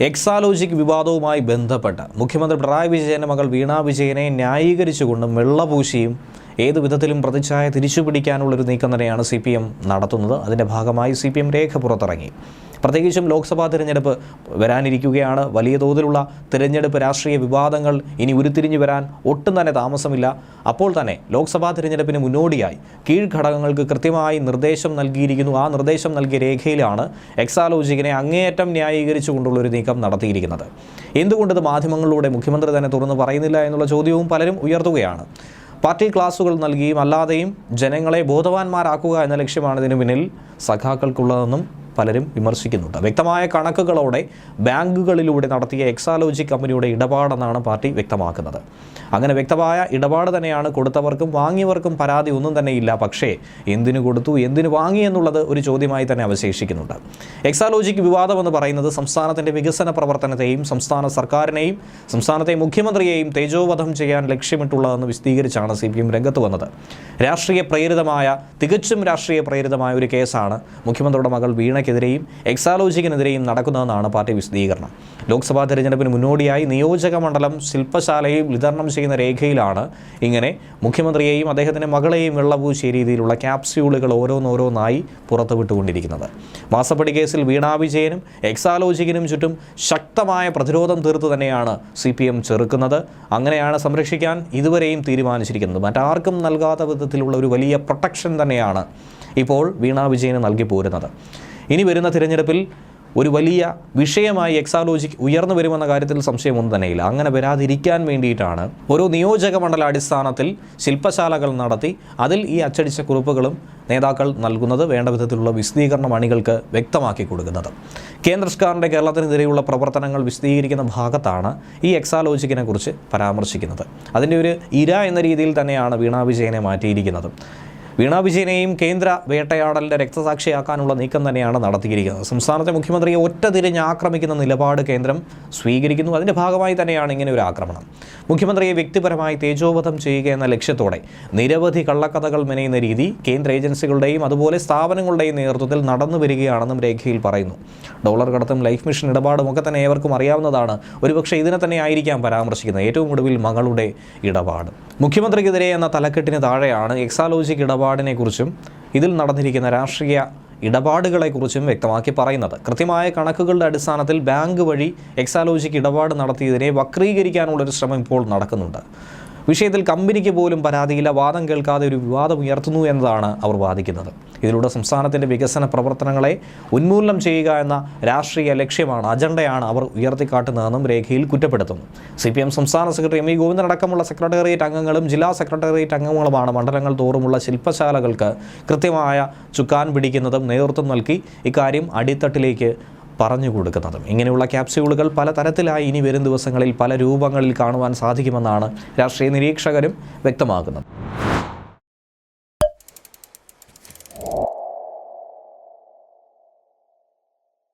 എക്സാലോജിക് വിവാദവുമായി ബന്ധപ്പെട്ട് മുഖ്യമന്ത്രി പിണറായി വിജയന്റെ മകൾ വീണ വിജയനെ ന്യായീകരിച്ചുകൊണ്ടും വെള്ളപൂശിയും ഏതു വിധത്തിലും പ്രതിച്ഛായ തിരിച്ചുപിടിക്കാനുള്ളൊരു നീക്കം തന്നെയാണ് സി പി എം നടത്തുന്നത്. അതിന്റെ ഭാഗമായി സി പി എം രേഖ പുറത്തിറങ്ങി. പ്രത്യേകിച്ചും ലോക്സഭാ തിരഞ്ഞെടുപ്പ് വരാനിരിക്കുകയാണ്. വലിയ തോതിലുള്ള തിരഞ്ഞെടുപ്പ് രാഷ്ട്രീയ വിവാദങ്ങൾ ഇനി ഉരുത്തിരിഞ്ഞു വരാൻ ഒട്ടും തന്നെ താമസമില്ല. അപ്പോൾ തന്നെ ലോക്സഭാ തിരഞ്ഞെടുപ്പിന് മുന്നോടിയായി കീഴ്ഘടകങ്ങൾക്ക് കൃത്യമായി നിർദ്ദേശം നൽകിയിരിക്കുന്നു. ആ നിർദ്ദേശം നൽകിയ രേഖയിലാണ് എക്സാലോജിക്കിനെ അങ്ങേയറ്റം ന്യായീകരിച്ചുകൊണ്ടുള്ള ഒരു നീക്കം നടത്തിയിരിക്കുന്നത്. എന്തുകൊണ്ടത് മാധ്യമങ്ങളിലൂടെ മുഖ്യമന്ത്രി തന്നെ തുറന്നു പറയുന്നില്ല എന്നുള്ള ചോദ്യവും പലരും ഉയർത്തുകയാണ്. പാർട്ടി ക്ലാസുകൾ നൽകിയും അല്ലാതെയും ജനങ്ങളെ ബോധവാന്മാരാക്കുക എന്ന ലക്ഷ്യമാണ് ഇതിനു പിന്നിൽ സഖാക്കൾക്കുള്ളതെന്നും പലരും വിമർശിക്കുന്നുണ്ട്. വ്യക്തമായ കണക്കുകളോടെ ബാങ്കുകളിലൂടെ നടത്തിയ എക്സാലോജി കമ്പനിയുടെ ഇടപാടെന്നാണ് പാർട്ടി വ്യക്തമാക്കുന്നത്. അങ്ങനെ വ്യക്തമായ ഇടപാട് തന്നെയാണ് കൊടുത്തവർക്കും വാങ്ങിയവർക്കും പരാതി ഒന്നും തന്നെ ഇല്ല. പക്ഷേ എന്തിനു കൊടുത്തു എന്തിനു വാങ്ങി എന്നുള്ളത് ഒരു ചോദ്യമായി തന്നെ അവശേഷിക്കുന്നുണ്ട്. എക്സാലോജിക്ക് വിവാദം എന്ന് പറയുന്നത് സംസ്ഥാനത്തിന്റെ വികസന പ്രവർത്തനത്തെയും സംസ്ഥാന സർക്കാരിനെയും സംസ്ഥാനത്തെ മുഖ്യമന്ത്രിയെയും തേജോവധം ചെയ്യാൻ ലക്ഷ്യമിട്ടുള്ളതെന്ന് വിശദീകരിച്ചാണ് സി പി എം രംഗത്ത് വന്നത്. രാഷ്ട്രീയ പ്രേരിതമായ തികച്ചും രാഷ്ട്രീയ പ്രേരിതമായ ഒരു കേസാണ് മുഖ്യമന്ത്രിയുടെ മകൾ വീണയ്ക്കെതിരെയും എക്സാലോജിക്കിനെതിരെയും നടക്കുന്നതെന്നാണ് പാർട്ടി വിശദീകരണം. ലോക്സഭാ തെരഞ്ഞെടുപ്പിന് മുന്നോടിയായി നിയോജക മണ്ഡലം ശില്പശാലയിൽ വിതരണം ചെയ്യുന്ന രേഖയിലാണ് ഇങ്ങനെ മുഖ്യമന്ത്രിയെയും അദ്ദേഹത്തിന്റെ മകളെയും വെള്ളപൂശിയ രീതിയിലുള്ള ക്യാപ്സ്യൂളുകൾ ഓരോന്നോരോന്നായി പുറത്തുവിട്ടുകൊണ്ടിരിക്കുന്നത്. മാസപ്പടി കേസിൽ വീണാ വിജയനും എക്സാലോജിക്കിനും ചുറ്റും ശക്തമായ പ്രതിരോധം തീർത്തു തന്നെയാണ് സി പി എം ചെറുക്കുന്നത്. അങ്ങനെയാണ് സംരക്ഷിക്കാൻ ഇതുവരെയും തീരുമാനിച്ചിരിക്കുന്നത്. മറ്റാർക്കും നൽകാത്ത വിധത്തിലുള്ള ഒരു വലിയ പ്രൊട്ടക്ഷൻ തന്നെയാണ് ഇപ്പോൾ വീണാ വിജയന് നൽകി പോരുന്നത്. ഇനി വരുന്ന തിരഞ്ഞെടുപ്പിൽ ഒരു വലിയ വിഷയമായി എക്സാലോജിക് ഉയർന്നു വരുമെന്ന കാര്യത്തിൽ സംശയമൊന്നും തന്നെയില്ല. അങ്ങനെ വരാതിരിക്കാൻ വേണ്ടിയിട്ടാണ് ഓരോ നിയോജക മണ്ഡല അടിസ്ഥാനത്തിൽ ശില്പശാലകൾ നടത്തി അതിൽ ഈ അച്ചടിച്ച കുറിപ്പുകളും നേതാക്കൾ നൽകുന്നത് വേണ്ട വിധത്തിലുള്ള വിശദീകരണം അണികൾക്ക് വ്യക്തമാക്കി കൊടുക്കുന്നത്. കേന്ദ്ര സർക്കാരിന്റെ കേരളത്തിനെതിരെയുള്ള പ്രവർത്തനങ്ങൾ വിശദീകരിക്കുന്ന ഭാഗത്താണ് ഈ എക്സാലോജിക്കിനെ കുറിച്ച് പരാമർശിക്കുന്നത്. അതിന്റെ ഒരു ഇര എന്ന രീതിയിൽ തന്നെയാണ് വീണാ വിജയനെ മാറ്റിയിരിക്കുന്നത്. വീണാ വിജയനെയും കേന്ദ്ര വേട്ടയാടലിന്റെ രക്തസാക്ഷിയാക്കാനുള്ള നീക്കം തന്നെയാണ് നടത്തിയിരിക്കുന്നത്. സംസ്ഥാനത്തെ മുഖ്യമന്ത്രിയെ ഒറ്റ തിരിഞ്ഞ് ആക്രമിക്കുന്ന നിലപാട് കേന്ദ്രം സ്വീകരിക്കുന്നു. അതിന്റെ ഭാഗമായി തന്നെയാണ് ഇങ്ങനെ ഒരു ആക്രമണം. മുഖ്യമന്ത്രിയെ വ്യക്തിപരമായി തേജോവധം ചെയ്യുക എന്ന ലക്ഷ്യത്തോടെ നിരവധി കള്ളക്കഥകൾ മെനയുന്ന രീതി കേന്ദ്ര ഏജൻസികളുടെയും അതുപോലെ സ്ഥാപനങ്ങളുടെയും നേതൃത്വത്തിൽ നടന്നു വരികയാണെന്നും രേഖയിൽ പറയുന്നു. ഡോളർ കടത്തും ലൈഫ് മിഷൻ ഇടപാടും ഒക്കെ തന്നെ ഏവർക്കും അറിയാവുന്നതാണ്. ഒരുപക്ഷെ ഇതിനെ തന്നെ ആയിരിക്കാം പരാമർശിക്കുന്നത്. ഏറ്റവും ഒടുവിൽ മകളുടെ ഇടപാട്. മുഖ്യമന്ത്രിക്കെതിരെ എന്ന തലക്കെട്ടിന് താഴെയാണ് എക്സാലോജിക് ഇടപാടിനെക്കുറിച്ചും ഇതിൽ നടന്നിരിക്കുന്ന രാഷ്ട്രീയ ഇടപാടുകളെക്കുറിച്ചും വ്യക്തമാക്കി പറയുന്നത്. കൃത്യമായ കണക്കുകളുടെ അടിസ്ഥാനത്തിൽ ബാങ്ക് വഴി എക്സാലോജിക്ക് ഇടപാട് നടത്തിയതിനെ വക്രീകരിക്കാനുള്ളൊരു ശ്രമം ഇപ്പോൾ നടക്കുന്നുണ്ട്. വിഷയത്തിൽ കമ്പനിക്ക് പോലും പരാതിയില്ല. വാദം കേൾക്കാതെ ഒരു വിവാദം ഉയർത്തുന്നു എന്നതാണ് അവർ വാദിക്കുന്നത്. ഇതിലൂടെ സംസ്ഥാനത്തിന്റെ വികസന പ്രവർത്തനങ്ങളെ ഉന്മൂലനം ചെയ്യുക എന്ന രാഷ്ട്രീയ ലക്ഷ്യമാണ് അജണ്ടയാണ് അവർ ഉയർത്തിക്കാട്ടുന്നതെന്നും രേഖയിൽ കുറ്റപ്പെടുത്തുന്നു. സി പി എം സംസ്ഥാന സെക്രട്ടറി എം വി ഗോവിന്ദൻ അടക്കമുള്ള സെക്രട്ടേറിയറ്റ് അംഗങ്ങളും ജില്ലാ സെക്രട്ടേറിയറ്റ് അംഗങ്ങളുമാണ് മണ്ഡലങ്ങൾ തോറുമുള്ള ശില്പശാലകൾക്ക് കൃത്യമായ ചുക്കാൻ പിടിക്കുന്നതും നേതൃത്വം നൽകി. ഇക്കാര്യം അടിത്തട്ടിലേക്ക് പറഞ്ഞു കൊടുക്കുന്നതും. ഇങ്ങനെയുള്ള ക്യാപ്സ്യൂളുകൾ പലതരത്തിലായി ഇനി വരും ദിവസങ്ങളിൽ പല രൂപങ്ങളിൽ കാണുവാൻ സാധിക്കുമെന്നാണ് രാഷ്ട്രീയ നിരീക്ഷകരും വ്യക്തമാക്കുന്നത്.